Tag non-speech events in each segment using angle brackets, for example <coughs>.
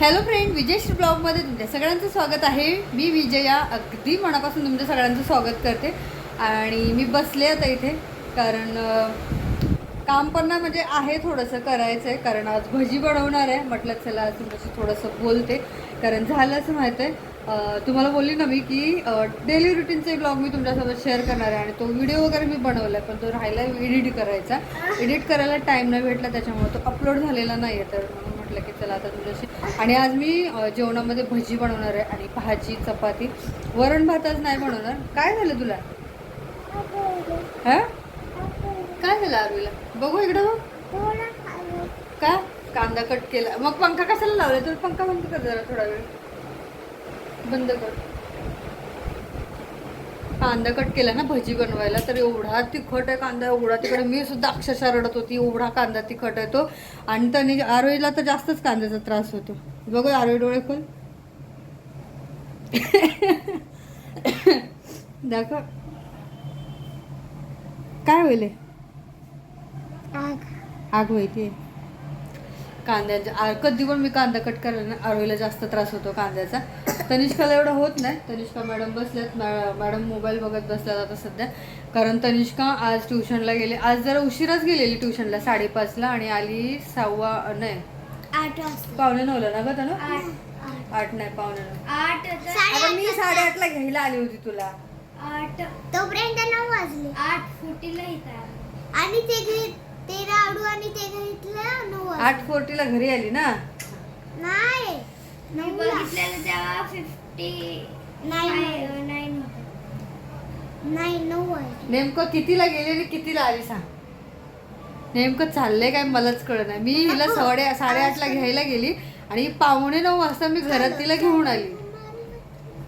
Hello friend विजयश्री ब्लॉगमध्ये तुमच्या सगळ्यांचं स्वागत आहे. मी विजया अगदी मनापासून तुमच्या सगळ्यांचं स्वागत करते. आणि मी बसले आता इथे कारण काम पण ना म्हणजे आहे थोडंसं करायचं आहे कारण आज भजी बनवणार आहे. म्हटलं चला आज तुमच्याशी थोडंसं बोलते कारण झालं असं माहीत आहे. तुम्हाला बोलली ना मी की डेली रुटीनचे ब्लॉग मी तुमच्यासोबत शेअर करणार आहे. आणि तो व्हिडिओ वगैरे मी बनवला आहे पण तो राहिला एडिट करायचा. एडिट करायला टाईम नाही भेटला त्याच्यामुळे तो अपलोड झालेला नाही आहे तर म्हटलं की चला आता तुझ्याशी. आणि आज मी जेवणामध्ये भजी बनवणार आहे आणि भाजी चपाती. वरण भात आज नाही बनवणार. काय झालं तुला? हां? काय झालं आरवीला बघू इकडं बघ. का? कांदा कट केला. मग पंखा कशाला लावला तर पंखा बंद कर जरा थोडा वेळ. बंद कर. कांदा कट केला ना भजी बनवायला तर एवढा तिखट आहे कांदा एवढा तिकडे मी सुद्धा अक्षरशः रडत होती एवढा कांदा तिखट आहे तो. आणि त्याने आरोहीला तर जास्तच कांद्याचा त्रास होतो. बघू आरोही डोळे खोल. <coughs> दाखव. काय होईल आग. व्हायची कांद्याच्या कधी पण मी कांदा कट करायला ना आरोहीला जास्त त्रास होतो कांद्याचा. तनिष्काला एवढं होत नाही. तनिष्का मॅडम बसल्यात. मॅडम मोबाईल बघत बसल्यात आता सध्या. कारण तनिष्का आज ट्युशनला गेली. आज जरा उशिराच गेलेली ट्युशनला साडेपाचला आणि आली सव्वा नाही. आठ वाजता. पावणे नऊला ना ग तनु? आठ. आठ नाही पावणे नऊ. आठ आता मी साडेआठला घ्यायला आली होती तुला. आठ. तोपर्यंत नऊ वाजले. आठ फुटीला येतात आणि ते घे ते राडू आणि ते घेतलं नऊ वाजले. आठ फोर्टीला घरी आली ना? नाही. मी बघितलेलं तेव्हा फिफ्टी नाईन नाईन नाही नऊ नेमकं कितीला गेली आणि कितीला आली सांग. नेमकं चाललंय काय मलाच कळत नाही. मी हिला साडे साडेआठला घ्यायला गेली आणि पावणे नऊ वाजता मी घरात तिला घेऊन आली.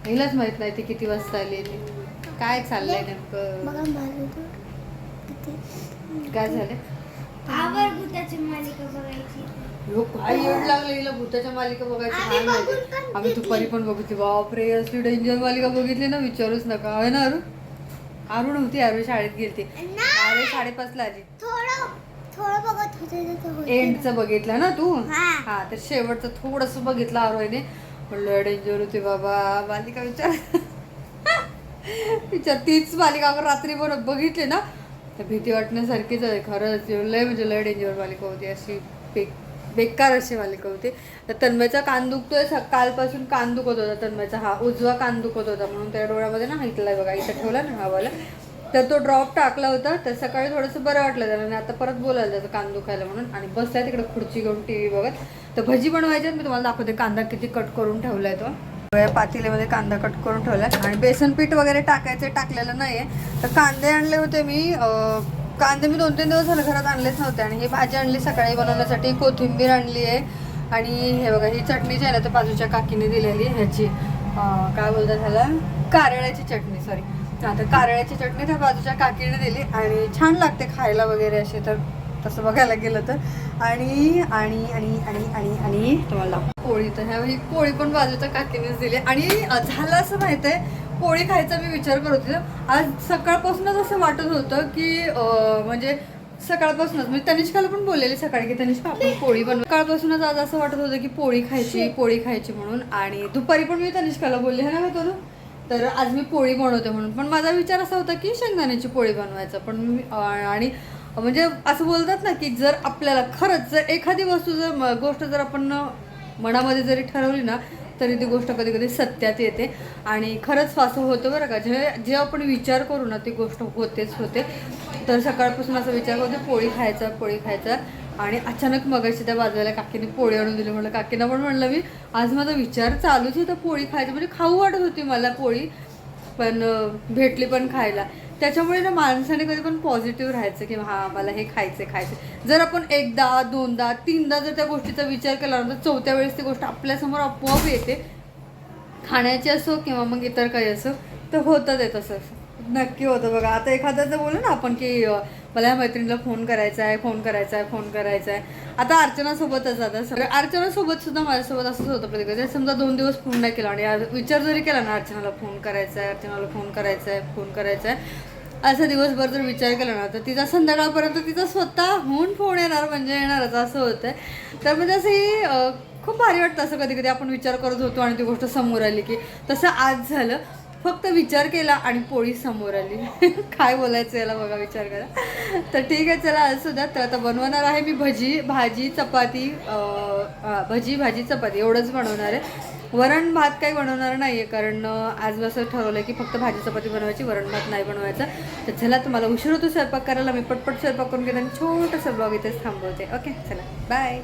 हिलाच माहीत नाही ती किती वाजता आली ती. काय चाललंय नेमकं? बघा माझं तो किती? काय झालं आवर भूताची मालिका बघायची. काय येड लागलं हिला भूताच्या मालिका बघायची आम्ही दुपारी पण बघितली. बापरे असली डेंजर मालिका बघितली ना विचारूच नका. आहे ना अरुण? अरुण होती अरुण शाळेत गेलती. अरे साडेपाचला आली. एंडचं बघितलं ना तू? हा. हा तर शेवटचं थोडस बघितलं आरोहीने म्हणलं डेंजर होती बाबा. मालिका विचार <laughs> विचार. तीच मालिका अगर रात्री बरोबर बघितली ना तर भीती वाटण्यासारखीच आहे. खरंच लय म्हणजे लय डेंजर मालिका होती अशी. बेक बेकार असे मालिका होती. तर तन्मयचा कान दुखतोय कालपासून कान दुखत होता तन्मयचा. हा उजवा कान दुखत होता म्हणून त्या डोळ्यामध्ये ना इथला बघा इथं ठेवला ना हवाला तर तो ड्रॉप टाकला होता तर सकाळी थोडंसं बरं वाटलं त्याला. आणि आता परत बोलायला त्याचं कान दुखायला म्हणून. आणि बसलाय तिकडे खुर्ची घेऊन टी व्ही बघत. तर भजी बनवायची आहे, मी तुम्हाला दाखवते कांदा किती कट करून ठेवलाय तो. पातेल्यामध्ये कांदा कट करून ठेवलाय. आणि बेसन पीठ वगैरे टाकायचं टाकलेलं नाहीये. तर कांदे आणले होते मी कांदे मी दोन तीन दिवस झाले घरात आणलेच नव्हते आणि ही भाजी आणली सकाळी बनवण्यासाठी कोथिंबीर आणली आहे आणि हे बघा ही चटणी जी आहे ना तर बाजूच्या काकीने दिलेली ह्याची. काय बोलतात ह्याला? कारळ्याची चटणी सॉरी आता कारळ्याची चटणी त्या बाजूच्या काकीने दिली आणि छान लागते खायला वगैरे असे तर तसं बघायला गेलं तर. आणि आणि आणि आणि आणि आणि तुम्हाला. पोळी तर ह्या ही पोळी पण बाजूच्या काकीनेच दिली. आणि झालं असं माहीत आहे पोळी खायचा मी विचार करत होते. आज सकाळपासूनच असं वाटत होतं की म्हणजे सकाळपासूनच म्हणजे तनिष्काला पण बोललेली सकाळी की तनिष्का आपण पोळी बनवू. सकाळपासूनच आज असं वाटत होतं की पोळी खायची पोळी खायची म्हणून. आणि दुपारी पण मी तनिष्काला बोलले है ना तर आज मी पोळी बनवते म्हणून. पण माझा विचार असा होता की शेंगदाण्याची पोळी बनवायचा. पण आणि म्हणजे असं बोलतात ना की जर आपल्याला खरंच जर एखादी वस्तू जर गोष्ट जर आपण मनामध्ये जरी ठरवली ना तरी ती गोष्ट कधी कधी सत्यात येते. आणि खरंच असं होतं बरं का जे जे आपण विचार करू ना ती गोष्ट होतेच होते. तर सकाळपासून असा विचार करतो पोळी खायचा पोळी खायचा. आणि अचानक मगाशी त्या बाजूला काकीने पोळी आणून दिली. म्हणलं काकीनं पण म्हणलं मी आज माझा विचार चालूच होता पोळी खायची. म्हणजे खाऊ वाटत होती मला पोळी. पण भेटली पण खायला. त्याच्यामुळे ना माणसाने कधी पण पॉझिटिव्ह राहायचं की हा मला हे खायचं खायचं जर आपण एकदा दोनदा तीनदा जर त्या गोष्टीचा विचार केला ना तर चौथ्या वेळेस ती गोष्ट आपल्यासमोर आपोआप येते. खाण्याची असो किंवा मग इतर काही असो तर होतं ते तसं. नक्की होतं बघा. आता एखाद्याचं बोलू ना आपण की मला या मैत्रिणीला फोन करायचा आहे फोन करायचा आहे फोन करायचा आहे. आता अर्चनासोबतच आता सगळं अर्चनासोबत सुद्धा माझ्यासोबत असंच होतं प्रत्येक समजा दोन दिवस फोन नाही केला आणि विचार जरी केला ना अर्चनाला फोन करायचा आहे अर्चनाला फोन करायचा आहे फोन करायचा आहे. असा दिवसभर जर विचार केला ना तर तिचा संध्याकाळपर्यंत तिचा स्वतःहून फोन येणार म्हणजे येणारच असं होतं तर म्हणजे असं ही खूप भारी वाटतं असं कधी कधी आपण विचार करत होतो आणि ती गोष्ट समोर आली की तसं आज झालं. फक्त विचार केला आणि पोळी समोर आली. <laughs> काय बोलायचं याला बघा विचार करा. तर ठीक आहे चला आज सुद्धा. तर आता बनवणार आहे मी भजी भाजी चपाती भजी भाजी चपाती. एवढंच बनवणार आहे. वरण भात काही बनवणार नाही आहे कारण आज असं ठरवलं आहे की फक्त भाजी चपाती बनवायची वरण भात नाही बनवायचा. तर चला तुम्हाला उशीर होतो स्वयंपाक करायला. मी पटपट स्वयंपाक करून घेते आणि छोटंसं ब्लॉग इथेच थांबवते. ओके चला. बाय